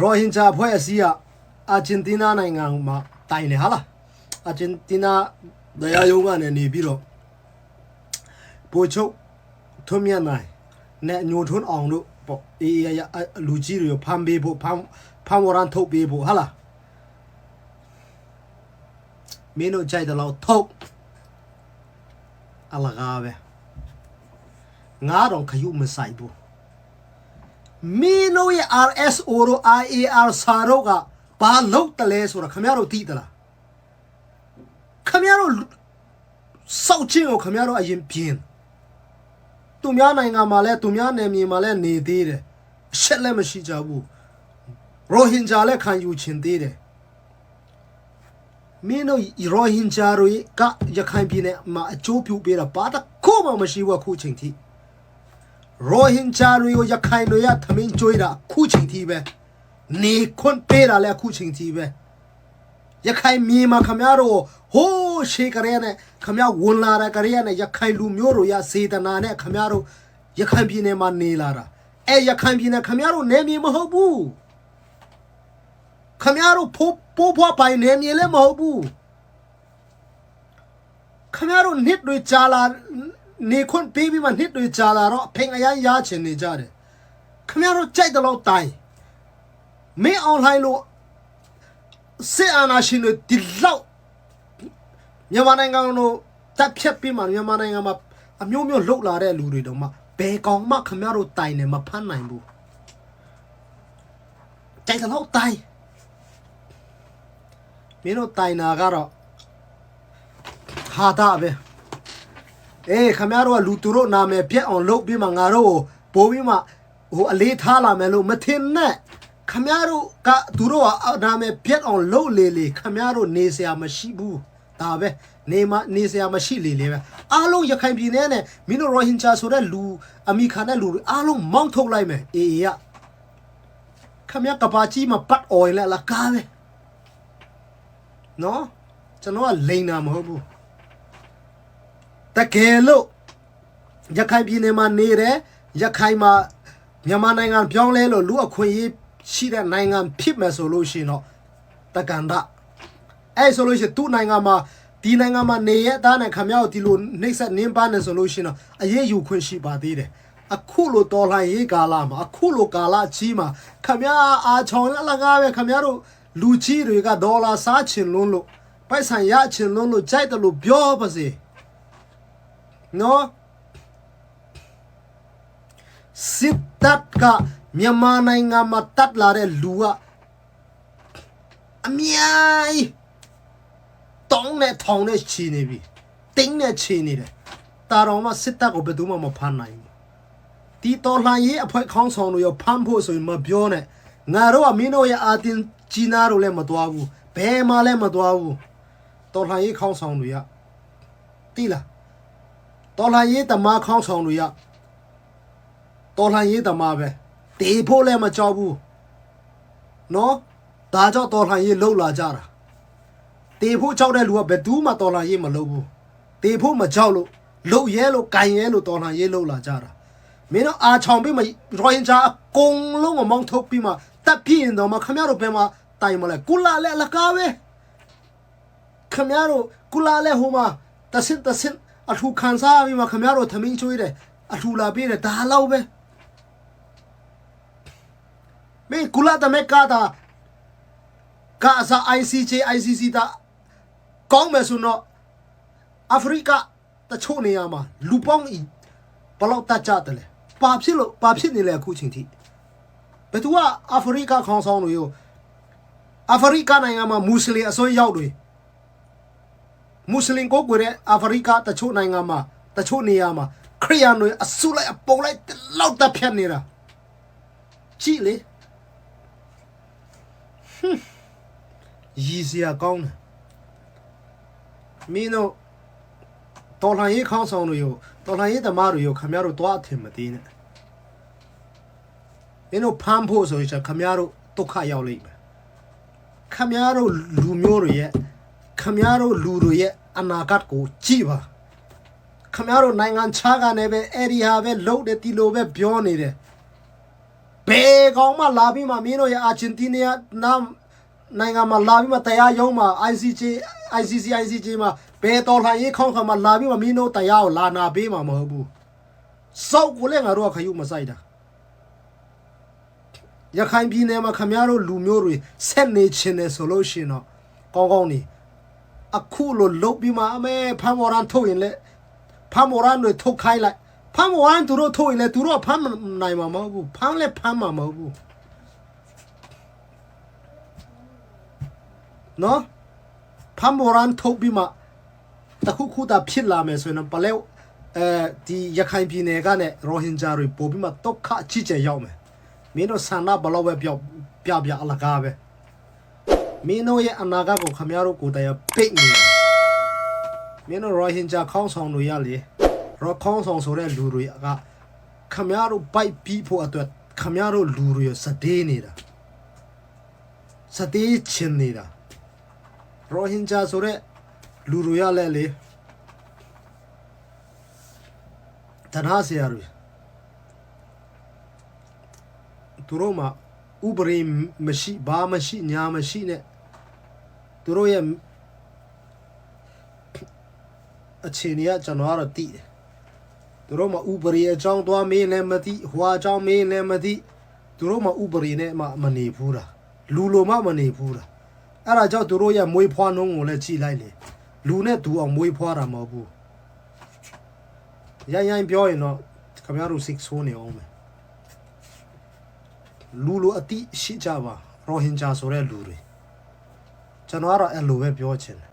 ရိုဟင်ဂျာဖွဲ့အစည်းကအာဂျင်တီးနားနိုင်ငံမှာတိုင်နေဟာလားအာဂျင်တီးနားတရားရုံးကနေနေပြီးတော့ပိုချုပ်ထွန်းမြတ်နိုင်နဲ့ညိုထွန်းအောင်တို့ပေါ့အေးအေးရလူကြီးတွေဖမ်းပေးဖို့ဖမ်းဖမ်းဝရန်ထုတ်ပေးဖို့ဟာလားမင်းတို့ကြိုက်တယ်လို့ထုတ်အလကားပဲငါတော့ခရုမဆိုင်ဘူး မင်းတို့ရဲ့ RSO တို့ IAR စာတို့ကဘာလုပ်တလဲဆိုတော့ခင်ဗျားတို့သိသလားခင်ဗျားတို့စောက်ချင်းကိုခင်ဗျားတို့အရင်ပြင်းသူများနိုင်ငံမှာလဲသူများနယ်မြေမှာလဲနေသေးတယ်အရှက်လည်းမရှိကြဘူးရိုဟင်ဂျာလည်းခံယူချင်သေးတယ်မင်းတို့ရိုဟင်ဂျာတွေကရခိုင်ပြည်နယ်မှာအကျိုးပြုပေးတာဘာတစ်ခုမှမရှိဘူးအခုချိန်ထိ ရိုဟင်ဂျာတွေကိုရခိုင်တွေကသမင်းကျွေးတာအခုချိန်ထိပဲနေခွန်းပေးတာလည်းအခုချိန်ထိပဲရခိုင်မြေမှာခမရတို့ဟိုးရှေးကလေးနဲ့ခမရဝန်လာတဲ့ကလေးနဲ့ရခိုင်လူမျိုးတို့ရစေတနာနဲ့ခမရတို့ရခိုင်ပြည်နယ်မှာနေလာတာအဲရခိုင်ပြည်နယ်ခမရတို့နေမြေမဟုတ်ဘူးခမရတို့ဖိုးပိုးဖွားပိုင်နေမြေလည်းမဟုတ်ဘူးခမရတို့နစ်တွေကြာလာ နေခွန်းပေးပြီးမှနစ်တွေကြာလာတော့အဖေအရန်ရချင်နေကြတယ်ခမရတို့ကြိုက်တယ်လို့တိုင်မင်းအွန်လိုင်းလို့စစ်အာဏာရှင်တွေဒီလောက်မြန်မာနိုင်ငံတို့တပ်ဖြတ်ပြီးမှမြန်မာနိုင်ငံမှာအမျိုးမျိုးလှုပ်လာတဲ့လူတွေတော့မှဘယ်ကောင်မှခမရတို့တိုင်နေမဖမ်းနိုင်ဘူးကြိုက်တယ်လို့တိုင်မင်းတို့တိုင်နာကတော့ဟာတာပဲ အေးခမရတို့ကလူသူတို့နာမည်ပြက်အောင်လုပ်ပြီးမှငါတို့ကိုပိုးပြီးမှဟိုအလေးထားလာမယ်လို့မထင်နဲ့ခမရတို့ကသူတို့ကနာမည်ပြက်အောင်လုပ်လေလေခမရတို့နေစရာမရှိဘူးဒါပဲနေမနေစရာမရှိလေလေပဲအားလုံးရခိုင်ပြည်နယ်နဲ့မင်းတို့ရိုဟင်ဂျာဆိုတဲ့လူအမိခါနဲ့လူတွေအားလုံးမောင်းထုတ်လိုက်မယ်အေးအေးရခမရကပါကြီးမှာပတ်အော်လဲလာကားပဲနော်ကျွန်တော်ကလိန်တာမဟုတ်ဘူး တကယ်လို့ရခိုင်ပြည်နယ်မှာနေတယ်ရခိုင်မှာမြန်မာနိုင်ငံပြောင်းလဲလို့လူအခွင့်အရေးရှိတဲ့နိုင်ငံဖြစ်မယ်ဆိုလို့ရှိရင်တော့တကန်တာအဲဆိုလို့ရှိရင်သူ့နိုင်ငံမှာဒီနိုင်ငံမှာနေရတဲ့နဲ့ခမရောက်ဒီလိုနှိမ့်ဆက်နင်းပါနေဆိုလို့ရှိရင်တော့အရေးယူခွင့်ရှိပါသေးတယ်အခုလိုတော်လှန်ရေးကာလမှာအခုလိုကာလကြီးမှာခမရအားချောင်းလကားပဲခမရတို့လူကြီးတွေကဒေါ်လာစားချင်လွန်းလို့ပိုက်ဆံရချင်လွန်းလို့ကြိုက်တယ်လို့ပြောပါစေ နော်စစ်တပ်ကမြန်မာနိုင်ငံမှာတပ်လာတဲ့လူကအများကြီးတောင်းနဲ့ထောင်နဲ့ချီနေပြီတင်းနဲ့ချီနေတယ်တာတော်မှစစ်တပ်ကိုဘယ်သူမှမဖမ်းနိုင်ဘူးဒီတော်လှန်ရေးအဖွဲ့ခေါင်းဆောင်တို့ရောဖမ်းဖို့ဆိုရင်မပြောနဲ့ငါတို့ကမင်းတို့ရဲ့အာတင်ကြီးနာတို့လည်းမသွားဘူးဘယ်မှလည်းမသွားဘူးတော်လှန်ရေးခေါင်းဆောင်တွေကတိလား တော်လှန်ရေးတမခေါင်းဆောင်တွေရတော်လှန်ရေးတမပဲတေဖို့လည်းမကြောက်ဘူးနော်ဒါကြောင့်တော်လှန်ရေးလှုပ်လာကြတာတေဖို့ကြောက်တဲ့လူကဘယ်သူမှတော်လှန်ရေးမလုပ်ဘူးတေဖို့မကြောက်လို့လှုပ်ရဲလို့ကန်ရဲလို့တော်လှန်ရေးလှုပ်လာကြတာမင်းတို့အာချောင်ပြီးမှရောရင်ချာအကုန်လုံးမမောင်းထုတ်ပြီးမှတပ်ပြင်းတော့မှခမရတို့ဘယ်မှာတိုင်မလဲကုလာလဲအလကားပဲခမရတို့ကုလာလဲဟိုမှာတဆင့်တဆင့် အထူခံစားပြီးမှခမရတို့သမင်းချွေးတယ်အထူလာပေးတယ်ဒါလောက်ပဲမင်းကုလာတမဲကာတာကာစာ ICJ ICC တာကောင်းမယ်ဆိုတော့အာဖရိကတချို့နေရာမှာလူပေါင်းဘယ်လောက်တတ်ကြတယ်လဲဘာဖြစ်လို့ဘာဖြစ်နေလဲအခုချိန်ထိဘယ်သူကအာဖရိကခေါင်းဆောင်တွေကိုအာဖရိကနိုင်ငံမှာမွတ်စလင်အစွန်းရောက်တွေ မွတ်စလင်ကိုကိုရဲ့အာဖရိကတချို့နိုင်ငံမှာတချို့နေရာမှာခရီးယန်တွေအဆုလိုက်အပုံလိုက်လောက်တက်ဖြတ်နေတာကြည့်လေဟွန်းရည်စရာကောင်းတယ်မင်းတို့တော်လှန်ရေးခေါင်းဆောင်တွေရောတော်လှန်ရေးသမားတွေရောခမရတို့တွားအထင်မသေးနဲ့မင်းတို့ဖမ်းဖို့ဆိုရင်ခမရတို့ဒုက္ခရောက်လိမ့်မယ်ခမရတို့လူမျိုးတွေရဲ့ ခမရတို့လူတွေရဲ့အနာဂတ်ကိုကြည့်ပါခမရတို့နိုင်ငံခြားကနေပဲအဲ့ဒီဟာပဲလှုပ်တယ်ဒီလိုပဲပြောနေတယ်ဘယ်ကောင်မှလာပြီးမှမင်းတို့ရဲ့အာဂျင်တီးနီးယားနာနိုင်ငံမှာလာပြီးမှတရားရုံးမှာ ICJ ICC ICJ မှာဘယ်တော်လှန်ရေးခေါင်းခါမှာလာပြီးမှမင်းတို့တရားကိုလာနာပေးမှာမဟုတ်ဘူးစောက်ကိုလည်းငါတို့ကခရုမဆိုင်တာရခိုင်ပြည်နယ်မှာခမရတို့လူမျိုးတွေဆက်နေချင်တယ်ဆိုလို့ရှိရင်တော့ကောင်းကောင်းနေ အခုလိုလုတ်ပြီးမှအမဲဖမ်းမော်ရန်ထုတ်ရင်လည်းဖမ်းမော်ရန်တွေထုတ်ခိုင်းလိုက်ဖမ်းမော်ရန်သူတို့ထုတ်ရင်လည်းသူတို့ကဖမ်းမနိုင်မှာမဟုတ်ဘူးဖမ်းလည်းဖမ်းမှာမဟုတ်ဘူးနော်ဖမ်းမော်ရန်ထုတ်ပြီးမှတခုခုတာဖြစ်လာမယ်ဆိုရင်တော့ပလဲအဲဒီရခိုင်ပြည်နယ်ကနဲ့ရိုဟင်ဂျာတွေပို့ပြီးမှဒုက္ခအကြီးကျယ်ရောက်မယ်မင်းတို့ဆန္ဒဘလောက်ပဲပြောပြပြအလကားပဲ မင်းတို့ရဲ့အနာဂတ်ကိုခမရတို့ကိုယ်တိုင်ပိတ်နေတယ်မင်းတို့ရောဟင်ဂျာခေါင်းဆောင်တွေရလေရောခေါင်းဆောင်ဆိုတဲ့လူတွေကခမရတို့ပိုက်ပြီးဖို့အတွက်ခမရတို့လူတွေစတေးနေတာစတေးချင်နေတာရောဟင်ဂျာဆိုတဲ့လူတွေရလဲလေတနာစရာတွေသူတို့မှာဥပဒေမရှိဘာမရှိညာမရှိနဲ့ သူတို့ရဲ့အခြေအနေကကျွန်တော်ကတော့သိတယ်သူတို့မှာဥပဒေအကြောင်းသွားမေးလည်းမသိဟွာအကြောင်းမေးလည်းမသိသူတို့မှာဥပဒေနဲ့မှမနေဘူးလားလူလိုမှမနေဘူးလားအဲ့ဒါကြောင့်သူတို့ရဲ့မွေးဖွားနှုံးကိုလည်းကြည်လိုက်လေလူနဲ့သူအောင်မွေးဖွားတာမဟုတ်ဘူးရိုင်းရိုင်းပြောရင်တော့ခင်ဗျားတို့စိတ်ဆိုးနေအောင်မယ်လူလိုအတိရှိကြပါရိုဟင်ဂျာဆိုတဲ့လူတွေ ကျွန်တော်ကတော့အဲ့လိုပဲပြောချင်တယ်